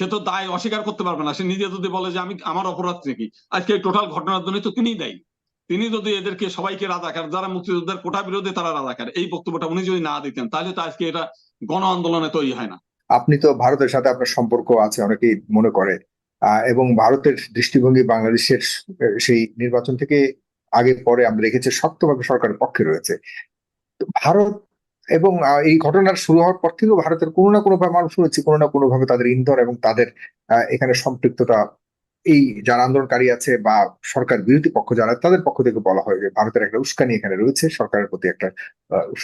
সে তো দায় অস্বীকার করতে পারবে না। সে নিজে যদি বলে যে আমি আমার অপরাধ কি আজকে এই টোটাল ঘটনার জন্য তো তিনিই দায়ী। তিনি যদি এদেরকে সবাইকে রাজাকার, যারা মুক্তিযোদ্ধার কোটা বিরোধী তারা রাজাকার। এই বক্তব্যটা উনি যদি না দিতেন, তাহলে তো আজকে এটা গণ আন্দোলনে তৈরি হয় না। আপনি তো ভারতের সাথে আপনার সম্পর্ক আছে, অনেকেই মনে করে। এবং ভারতের দৃষ্টিভঙ্গি বাংলাদেশের সেই নির্বাচন থেকে আগে পরে আমরা দেখেছি, শক্তভাবে সরকারের পক্ষে রয়েছে। ভারত এবং এই ঘটনার শুরু হওয়ার পর থেকেও ভারতের কোনো না কোনো ভাবে, মানুষ শুনেছি কোনো না কোনো ভাবে তাদের ইন্ধন এবং তাদের এখানে সম্পৃক্ততা, এই যারা আন্দোলনকারী আছে বা সরকার বিরোধী পক্ষ যারা, তাদের পক্ষ থেকে বলা হয় যে ভারতের একটা উস্কানি এখানে রয়েছে, সরকারের প্রতি একটা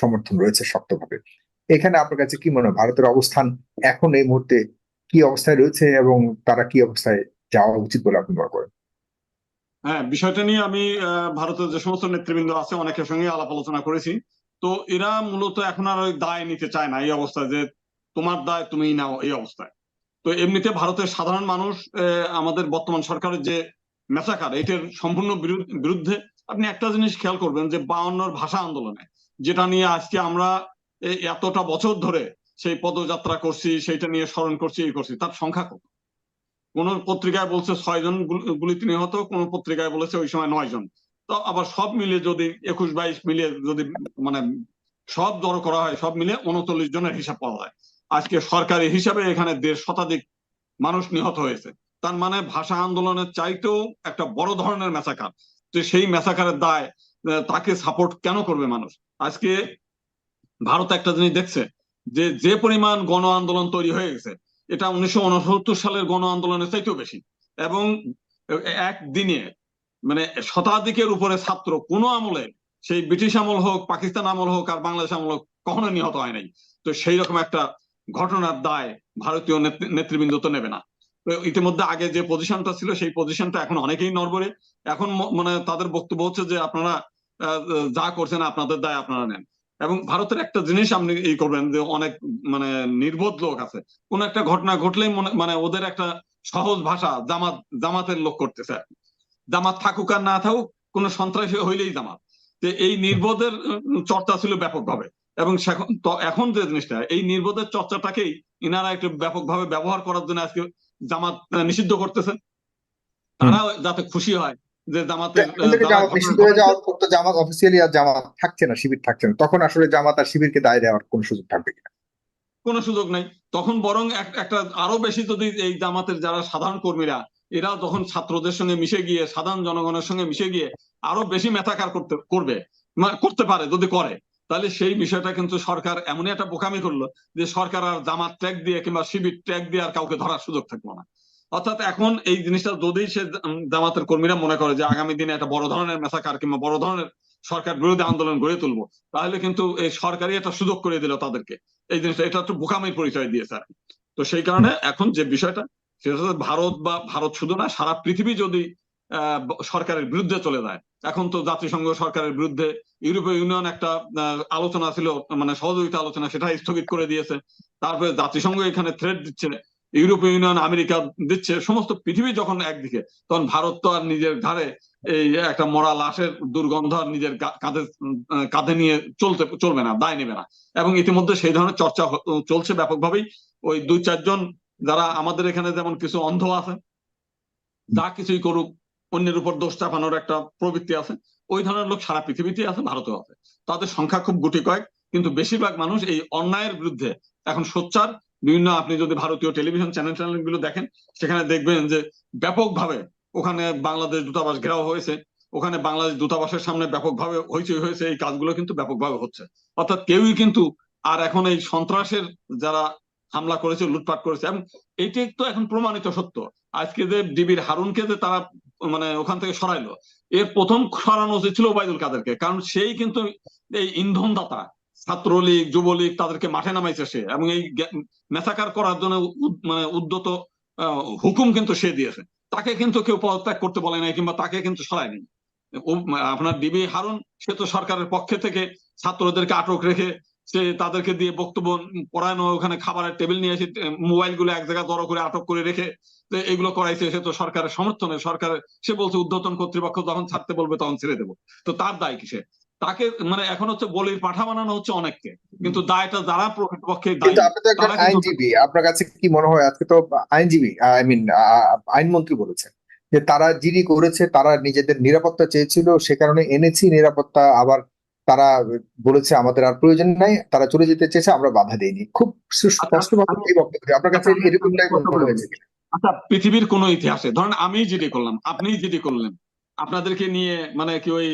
সমর্থন রয়েছে শক্তভাবে। এখানে আপনার কাছে কি মনে হয়, ভারতের অবস্থান এখন এই মুহূর্তে কি অবস্থায় রয়েছে এবং তারা কি অবস্থায় যাওয়া উচিত বলে আপনি মনে করেন? হ্যাঁ বিষয়টা নিয়ে আমি ভারতের যে সমস্ত নেতৃবৃন্দ আছে, অনেকের সঙ্গে আলাপ আলোচনা করেছি। তো এরা মূলত এখন আর ওই দায় নিতে চায় না, এই অবস্থায় যে তোমার দায় তুমি নাও এই অবস্থায়। তো এমনিতে ভারতের সাধারণ মানুষ আমাদের বর্তমান সরকারের যে মেসাকার, এটার সম্পূর্ণ বিরুদ্ধে আপনি একটা জিনিস খেয়াল করবেন যে বায়ান্নর ভাষা আন্দোলনে, যেটা নিয়ে আজকে আমরা এতটা বছর ধরে সেই পদযাত্রা করছি, সেইটা নিয়ে স্মরণ করছি, এই করছি, তার সংখ্যা কত? কোন পত্রিকায় বলছে ছয় জন গুল- গুলিতে নিহত, কোন পত্রিকায় বলেছে ওই সময় নয় জন তো আবার সব মিলিয়ে যদি একুশ বাইশ মিলিয়ে যদি মানে সব জড়ো করা হয়, সব মিলিয়ে উনচল্লিশ জনের হিসাব পাওয়া যায় আজকে সরকারি হিসাবে এখানে দেড় শতাধিক মানুষ নিহত হয়েছে। তার মানে ভাষা আন্দোলনের চাইতেও একটা বড় ধরনের মেসাকার তো সেই মেসাকারের দায় তাকে সাপোর্ট কেন করবে মানুষ? আজকে ভারত একটা জিনিস দেখছে, যে যে পরিমাণ গণ আন্দোলন তৈরি হয়ে গেছে, এটা উনিশশো উনসত্তর সালের গণ আন্দোলনের চাইতেও বেশি। এবং একদিনে মানে শতাধিকের উপরে ছাত্র, কোনো আমলে, সেই ব্রিটিশ আমল হোক, পাকিস্তান আমল হোক, আর বাংলাদেশ আমল হোক কখনো নিহত হয় নাই। তো সেই রকম একটা ঘটনার দায় ভারতীয় নেতৃবৃন্দ তো নেবে না। ইতিমধ্যে আগে যে পজিশনটা ছিল, সেই পজিশনটা এখন অনেকেই নড়বড়ে। এখন মানে তাদের বক্তব্য হচ্ছে যে, আপনারা যা করছেন, আপনাদের দায় আপনারা নেন। এবং ভারতের একটা জিনিস আপনি এই করবেন যে, অনেক মানে নির্বোধ লোক আছে। কোন একটা ঘটনা ঘটলেই মনে মানে ওদের একটা সহজ ভাষা জামাত, জামাতের লোক করতেছে আর কি। জামাত থাকুক আর না থাকুক কোন সন্ত্রাসী হইলেই জামাত। তো এই নির্বোধের চর্চা ছিল ব্যাপকভাবে। এবং এখন যে জিনিসটা এই নির্বোধের চর্চাটাকেই ইনারা একটু ব্যাপকভাবে ব্যবহার করার জন্য আজকে জামাত নিষিদ্ধ করতেছে তারা যাতে খুশি হয় যে জামাতের জামাত অফিসিয়ালি আর জামাত থাকছে না শিবির থাকছে না। তখন আসলে জামাত আর শিবিরকে দায় দেওয়ার কোন সুযোগ থাকবে কিনা? কোনো সুযোগ নাই। তখন বরং একটা আরও বেশি যদি এই জামাতের যারা সাধারণ কর্মীরা এরা যখন ছাত্রদের সঙ্গে মিশে গিয়ে, সাধারণ জনগণের সঙ্গে মিশে গিয়ে আরও বেশি মেথাকার করতে, করবে করতে পারে যদি করে। তাহলে সেই বিষয়টা কিন্তু সরকার এমনই একটা বোকামি করল যে সরকার আর জামাত ট্যাগ দিয়ে কিংবা শিবির ট্যাগ দিয়ে আর কাউকে ধরার সুযোগ থাকল না। অর্থাৎ এখন এই জিনিসটা যদি সে জামাতের কর্মীরা মনে করে যে আগামী দিনে একটা বড় ধরনের মেসাকার কিংবা বড় ধরনের সরকার বিরোধী আন্দোলন গড়ে তুলবো, তাহলে কিন্তু এই সরকারই একটা সুযোগ করে দিল তাদেরকে। এই জিনিসটা, এটা একটু বোকামির পরিচয় দিয়েছে আর তো সেই কারণে এখন যে বিষয়টা সেটা ভারত বা ভারত শুধু না, সারা পৃথিবী যদি সরকারের বিরুদ্ধে চলে যায়। এখন তো জাতিসংঘ সরকারের বিরুদ্ধে ইউরোপীয় ইউনিয়ন একটা আলোচনা ছিল মানে সহযোগিতা আলোচনা, সেটা স্থগিত করে দিয়েছে। তারপরে জাতিসংঘ এখানে থ্রেড দিচ্ছে, ইউরোপীয় ইউনিয়ন আমেরিকা দিচ্ছে, সমস্ত পৃথিবী যখন একদিকে, তখন ভারত তো আর নিজের ঘাড়ে এই একটা মরা লাশের দুর্গন্ধ আর নিজের কাঁধে কাঁধে নিয়ে চলতে, চলবে না, দায় নেবে না। এবং ইতিমধ্যে সেই ধরনের চর্চা চলছে ব্যাপকভাবেই। ওই দুই চারজন যারা আমাদের এখানে যেমন কিছু অন্ধ আছে, যা কিছুই করুক, অন্যের উপর দোষ চাপানোর একটা প্রবৃত্তি আছে, ওই ধরনের লোক সারা পৃথিবীতে আছে, ভারতেও আছে। তাদের সংখ্যা খুব গুটি কয়েক, কিন্তু বেশিরভাগ মানুষ এই অন্যায়ের বিরুদ্ধে। এখন সোচ্চার, বিভিন্ন আপনি যদি ভারতীয় টেলিভিশন চ্যানেল চ্যানেলগুলো দেখেন, সেখানে দেখবেন যে ব্যাপকভাবে ওখানে বাংলাদেশ দূতাবাস ঘেরাও হয়েছে, ওখানে বাংলাদেশ দূতাবাসের সামনে ব্যাপকভাবে হইচই হয়েছে, এই কাজগুলো কিন্তু ব্যাপকভাবে হচ্ছে। অর্থাৎ কেউই কিন্তু আর এখন এই সন্ত্রাসের যারা হামলা করেছে, লুটপাট করেছে, এবং এইটাই তো এখন প্রমাণিত সত্য। আজকে যে ডিবির হারুনকে যে তারা মানে ওখান থেকে সরাইলো, এর প্রথম সরানো উচিত ছিল ওবায়দুল কাদেরকে, কারণ সেই কিন্তু এই ইন্ধনদাতা, ছাত্রলীগ, যুবলীগ তাদেরকে মাঠে নামাইছে সে, এবং এই মেসাকার করার জন্য মানে উদ্যত হুকুম কিন্তু সে দিয়েছে। তাকে কিন্তু কেউ পদত্যাগ করতে বলে নাই, কিংবা তাকে কিন্তু সরায়নি। আপনার ডিবি হারুন, সে তো সরকারের পক্ষে থেকে ছাত্রদেরকে আটক রেখে সে তাদেরকে দিয়ে বক্তব্য পড়ানো ওখানে খাবারের টেবিল নিয়ে এসে মোবাইলগুলো এক জায়গায় জড়ো করে আটক করে রেখে তো এগুলো করাইছে সে তো সরকারের সমর্থনে সরকারের সে বলছে উদ্যতন কর্তৃপক্ষ যখন ছাড়তে বলবে তখন ছেড়ে দেবো। তো তার দায় কিসে তাকে মানে এখন হচ্ছে বলির পাঠা বানানো হচ্ছে অনেককে কিন্তু দায়টা যারা প্রকৃতপক্ষে আইনজীবী আপনার কাছে কি মনে হয় আজকে তো আইনজীবী আই মিন আইনমন্ত্রী বলেছেন যে তারা জিডি করেছে তারা নিজেদের নিরাপত্তা চেয়েছিল সে কারণে এনেছি নিরাপত্তা আবার তারা বলেছে আমাদের আর প্রয়োজন নাই তারা চলে যেতে চেয়েছে আমরা বাধা দেইনি। খুব স্পষ্টভাবে এই বক্তব্য আপনার কাছে আচ্ছা, কিনা? আচ্ছা পৃথিবীর কোন ইতিহাসে ধরেন আমি জিডি করলাম আপনি জিডি করলেন আপনাদেরকে নিয়ে মানে কি ওই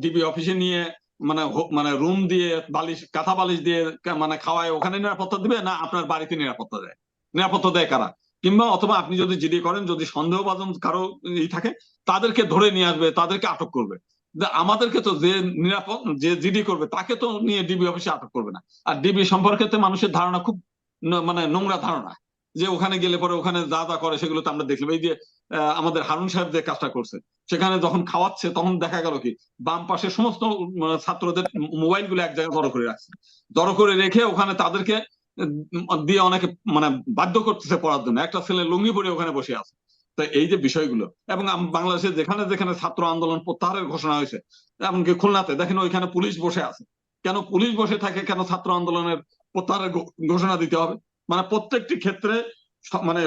ডিবি অফিসে নিয়ে মানে মানে রুম দিয়ে বালিশ কাঁথা বালিশ দিয়ে মানে খাওয়ায় ওখানে নিরাপত্তা দিবে না আপনার বাড়িতে নিরাপত্তা দেয়? নিরাপত্তা দেয় কারা? কিংবা অথবা আপনি যদি জিডি করেন যদি সন্দেহভাজন কারও ই থাকে তাদেরকে ধরে নিয়ে আসবে তাদেরকে আটক করবে। আমাদেরকে তো যে নিরাপদ, যে জিডি করবে, তাকে তো নিয়ে ডিবি অফিসে আটক করবে না। আর ডিবি সম্পর্কে তো মানুষের ধারণা খুব মানে নোংরা ধারণা। যে ওখানে গেলে পরে ওখানে যা যা করে সেগুলো তো আমরা দেখলাম। এই যে আমাদের হারুন সাহেব যে কাজটা করছে, সেখানে যখন খাওয়াচ্ছে, তখন দেখা গেল কি, বাম পাশে সমস্ত ছাত্রদের মোবাইলগুলো এক জায়গায় জড়ো করে রাখছে। জড়ো করে রেখে ওখানে তাদেরকে দিয়ে অনেকে মানে বাধ্য করতেছে পড়ার জন্য। একটা ছেলে লুঙ্গি পরে ওখানে বসে আছে। তো এই যে বিষয়গুলো, এবং বাংলাদেশে যেখানে যেখানে ছাত্র আন্দোলন প্রত্যাহারের ঘোষণা হয়েছে, এমনকি খুলনাতে, দেখেন ওইখানে পুলিশ বসে আছে। কেন পুলিশ বসে থাকে, কেন ছাত্র আন্দোলনের প্রত্যাহারের ঘোষণা দিতে হবে? মানে প্রত্যেকটি ক্ষেত্রে মানে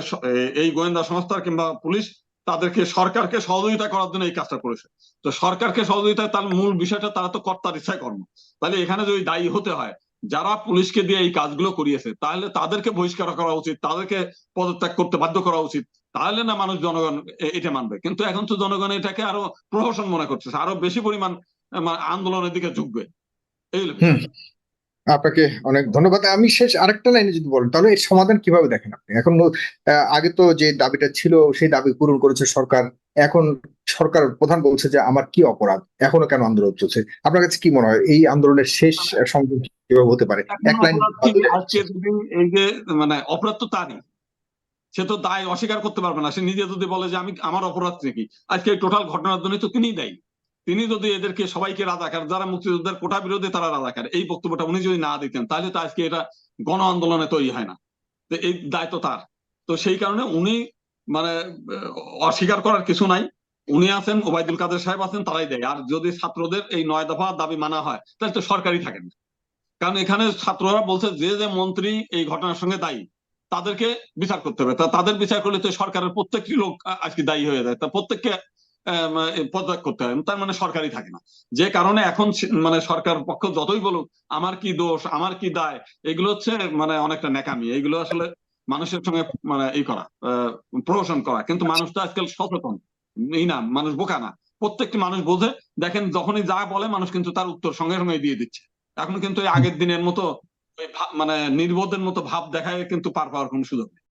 এই গোয়েন্দা সংস্থা কিংবা পুলিশ তাদেরকে সরকারকে সহযোগিতা করার জন্য এই কাজটা করেছে। তো সরকারকে সহযোগিতা, তার মূল বিষয়টা তারা তো কর্তার ইচ্ছায় কর্ম। তাহলে এখানে যদি দায়ী হতে হয়, যারা পুলিশকে দিয়ে এই কাজগুলো করিয়েছে, তাহলে তাদেরকে বহিষ্কার করা উচিত, তাদেরকে পদত্যাগ করতে বাধ্য করা উচিত। তাহলে না মানুষ জনগণ এটা মানবে। কিন্তু এখন তো জনগণ এটাকে আরও প্রহসন মনে করতেছে আরও বেশি পরিমাণ আন্দোলনের দিকে ঝুঁকবে। এই আপনাকে অনেক ধন্যবাদ। আমি শেষ আরেকটা লাইনে যদি বলেন তাহলে এর সমাধান কীভাবে দেখেন আপনি? এখন আগে তো যে দাবিটা ছিল সেই দাবি পূরণ করেছে সরকার। এখন সরকার প্রধান বলছে যে আমার কি অপরাধ? এখনও কেন আন্দোলন চলছে? আপনার কাছে কি মনে হয়? এই আন্দোলনের শেষ সংযোগ কীভাবে হতে পারে? এক লাইন এই যে মানে অপরাধ তো তারই। সে তো দায় অস্বীকার করতে পারবে না। সে নিজে যদি বলে যে আমি, আমার অপরাধ কি? আজকে এই টোটাল ঘটনার জন্য তো তিনিই দায়ী। তিনি যদি এদেরকে সবাইকে রাজাকার, যারা মুক্তিযোদ্ধার কোটা বিরোধী তারা রাজাকার, এই বক্তব্যটা উনি যদি না দিতেন, তাহলে তো আজকে এটা গণ আন্দোলনে তৈরি হয় না। তো এই দায়িত্ব তার। তো সেই কারণে উনি মানে অস্বীকার করার কিছু নাই। উনি আছেন, ওবায়দুল কাদের সাহেব আছেন, তারাই দেয়। আর যদি ছাত্রদের এই নয় দফা দাবি মানা হয়, তাহলে তো সরকারই থাকেন। কারণ এখানে ছাত্ররা বলছে যে যে মন্ত্রী এই ঘটনার সঙ্গে দায়ী তাদেরকে বিচার করতে হবে। তাদের বিচার করলে তো সরকারের প্রত্যেকটি লোক আজকে দায়ী হয়ে যায়। তা প্রত্যেককে পদত্যাগ করতে হয়। তার মানে সরকারই থাকে না। যে কারণে এখন মানে সরকার পক্ষ যতই বলুক, আমার কি দোষ, আমার কি দায়, এগুলো হচ্ছে মানে অনেকটা ন্যাকামি। এগুলো আসলে মানুষের সঙ্গে মানে ই করা প্রহসন করা। কিন্তু মানুষ তো আজকাল সচেতন। এই না, মানুষ বোকা না। প্রত্যেকটি মানুষ বোঝে। দেখেন যখনই যা বলে, মানুষ কিন্তু তার উত্তর সঙ্গে সঙ্গে দিয়ে দিচ্ছে। এখন কিন্তু আগের দিনের মতো মানে নির্বোধের মতো ভাব দেখায় কিন্তু পার পাওয়ার কোনো সুযোগ নেই।